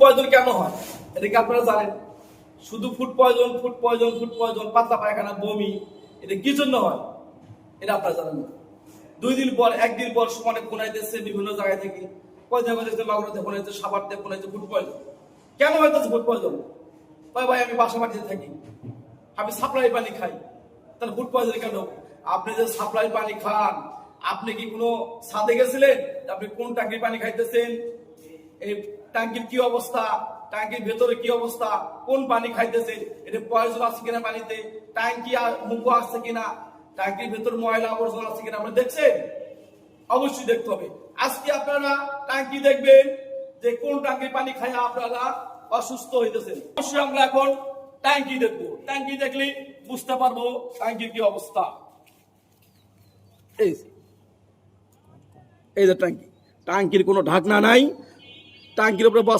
Poison কেন হয়? এটা কি আপনারা জানেন, শুধু food poison food poison food poison পাতলা পায়খানা, বমি, এটা কি জন্য হয়? এটা আপনারা জানেন না। দুই দিন পর একদিন পর সমানে ফোনাইতেছে বিভিন্ন জায়গায় থেকে। কয়দিন কয়দিন মাগুরাতে ফোনাইছে সাবারতে ফোনাইছে ফুড পয়জন কেন হইতেছে ফুড পয়জন ভাই ভাই, আমি বাসা বাড়িতে থাকি। আমি সাপ্লাই পানি খাই। তাহলে ফুড পয়জন কেন? আপনি যে সাপ্লাই পানি খান, আপনি কি কোনো সাদে গেছিলেন? আপনি কোন টাঙ্কির পানি খাইতেছেন? এই ট্যাঙ্কির কি অবস্থা? ট্যাঙ্কির ভেতরে কি অবস্থা? কোন পানি খাইতেছে? এটা পয়জন আছে কিনা পানিতে? টাঙ্কি মুখ আসছে কিনা? ট্যাঙ্কির ভেতর ময়লা আবর্জনা আছে কিনা? আপনি দেখছেন? অবশ্যই দেখতে হবে। আজকে আপনারা ট্যাঙ্কি দেখবেন যে কোন টাঙ্কির পানি খায় আপনারা অসুস্থ হইতেছেন। অবশ্যই আমরা এখন ট্যাঙ্কি দেখব। ট্যাঙ্কি দেখলে বুঝতে পারব ট্যাঙ্কির কি অবস্থা। এই এই যে ট্যাঙ্কি। ট্যাঙ্কির কোনো ঢাকনা নাই। ট্যাঙ্কির উপরে বস